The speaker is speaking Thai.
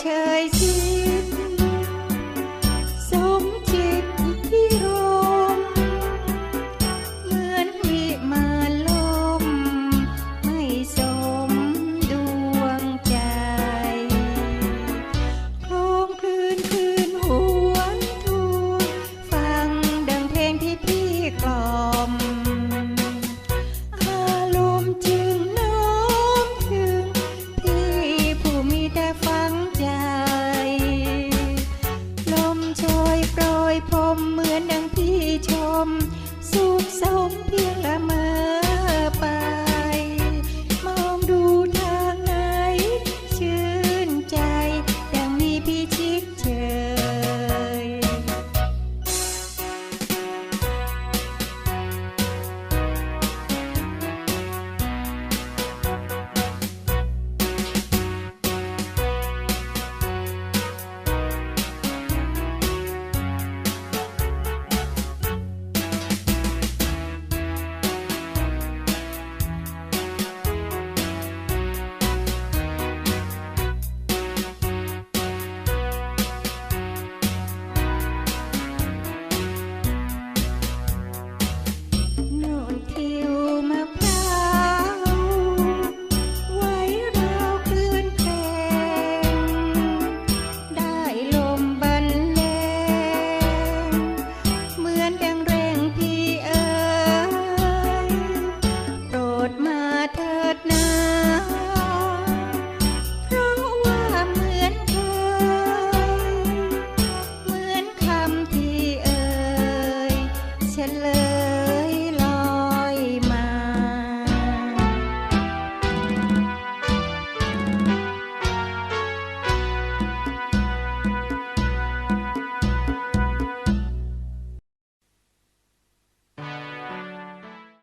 เฉยชิ อยพรมเหมือนดังพี่ชม สุขสมเพียง ฉันเลย